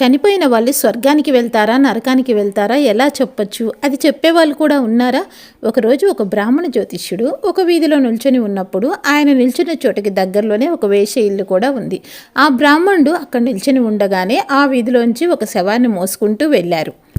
చనిపోయిన వాళ్ళు స్వర్గానికి వెళ్తారా నరకానికి వెళ్తారా ఎలా చెప్పొచ్చు? అది చెప్పేవాళ్ళు కూడా ఉన్నారా? ఒకరోజు ఒక బ్రాహ్మణ జ్యోతిష్యుడు ఒక వీధిలో నిల్చొని ఉన్నప్పుడు ఆయన నిల్చున్న చోటుకి దగ్గరలోనే ఒక వేష ఇల్లు కూడా ఉంది. ఆ బ్రాహ్మణుడు అక్కడ నిల్చొని ఉండగానే ఆ వీధిలోంచి ఒక శవాన్ని మోసుకుంటూ వెళ్ళారు.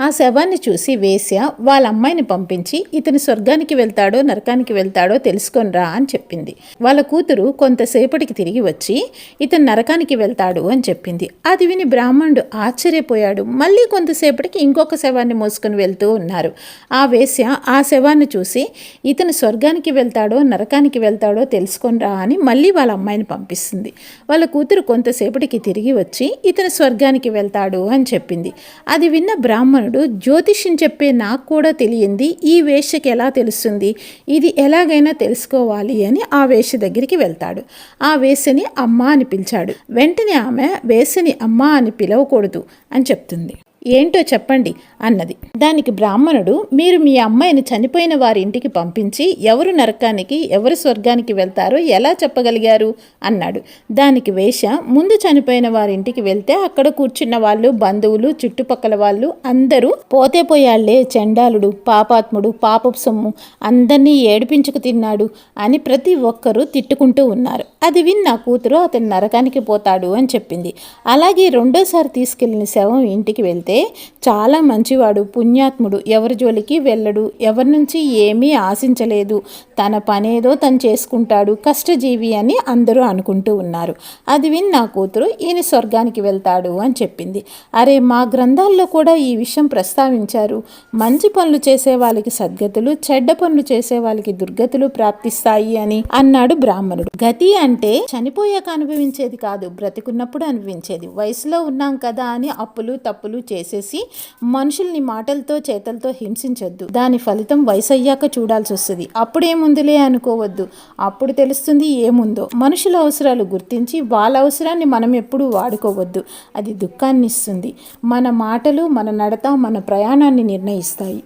ఆ శవాన్ని చూసి వేశ్య వాళ్ళ అమ్మాయిని పంపించి ఇతను స్వర్గానికి వెళ్తాడో నరకానికి వెళ్తాడో తెలుసుకొనిరా అని చెప్పింది. వాళ్ళ కూతురు కొంతసేపటికి తిరిగి వచ్చి ఇతను నరకానికి వెళ్తాడు అని చెప్పింది. అది విని బ్రాహ్మణుడు ఆశ్చర్యపోయాడు. మళ్ళీ కొంతసేపటికి ఇంకొక శవాన్ని మోసుకొని వెళ్తూ ఉన్నారు. ఆ వేశ్య ఆ శవాన్ని చూసి ఇతను స్వర్గానికి వెళ్తాడో నరకానికి వెళ్తాడో తెలుసుకొనిరా అని మళ్ళీ వాళ్ళ అమ్మాయిని పంపిస్తుంది. వాళ్ళ కూతురు కొంతసేపటికి తిరిగి వచ్చి ఇతను స్వర్గానికి వెళ్తాడు అని చెప్పింది. అది విన్న బ్రాహ్మణుడు జ్యోతిష్యం చెప్పే నాకు కూడా తెలియంది ఈ వేశ్యకి ఎలా తెలుస్తుంది? ఇది ఎలాగైనా తెలుసుకోవాలి అని ఆ వేష దగ్గరికి వెళ్తాడు. ఆ వేషని అమ్మ అని పిలిచాడు. వెంటనే ఆమె వేషని అమ్మ అని పిలవకూడదు అని చెప్తుంది. ఏంటో చెప్పండి అన్నది. దానికి బ్రాహ్మణుడు మీరు మీ అమ్మాయిని చనిపోయిన వారి ఇంటికి పంపించి ఎవరు నరకానికి ఎవరు స్వర్గానికి వెళ్తారో ఎలా చెప్పగలిగారు? అన్నాడు. దానికి వేష ముందు చనిపోయిన వారి ఇంటికి వెళ్తే అక్కడ కూర్చున్న వాళ్ళు బంధువులు చుట్టుపక్కల వాళ్ళు అందరూ పోతే పోయాళ్ళే చండాలుడు పాపాత్ముడు పాపపు సొమ్ము అందరినీ ఏడిపించుకు తిన్నాడు అని ప్రతి ఒక్కరూ తిట్టుకుంటూ ఉన్నారు. అది విన్న నా కూతురు అతను నరకానికి పోతాడు అని చెప్పింది. అలాగే రెండోసారి తీసుకెళ్ళిన శవం ఇంటికి వెళ్తే చాలా మంచివాడు పుణ్యాత్ముడు. ఎవరి జోలికి వెళ్ళడు ఎవరి నుంచి ఏమీ ఆశించలేదు. తన పనేదో తను చేసుకుంటాడు కష్టజీవి అని అందరూ అనుకుంటూ ఉన్నారు. అది విని నా కూతురు ఈయన స్వర్గానికి వెళ్తాడు అని చెప్పింది. అరే మా గ్రంథాల్లో కూడా ఈ విషయం ప్రస్తావించారు. మంచి పనులు చేసే వాళ్ళకి సద్గతులు చెడ్డ పనులు చేసే వాళ్ళకి దుర్గతులు ప్రాప్తిస్తాయి అని అన్నాడు బ్రాహ్మణుడు. గతి అంటే చనిపోయాక అనుభవించేది కాదు బ్రతికున్నప్పుడు అనుభవించేది. వయసులో ఉన్నాం కదా అని అప్పులు తప్పులు చేసేసి మనుషుల్ని మాటలతో చేతలతో హింసించొద్దు. దాని ఫలితం వయసు అయ్యాక చూడాల్సి వస్తుంది అప్పుడేముందులే అనుకోవద్దు. అప్పుడు తెలుస్తుంది ఏముందో. మనుషుల అవసరాలు గుర్తించి వాళ్ళ అవసరాన్ని మనం ఎప్పుడూ వాడుకోవద్దు. అది దుఃఖాన్ని ఇస్తుంది మన మాటలు మన నడత మన ప్రయాణాన్ని నిర్ణయిస్తాయి.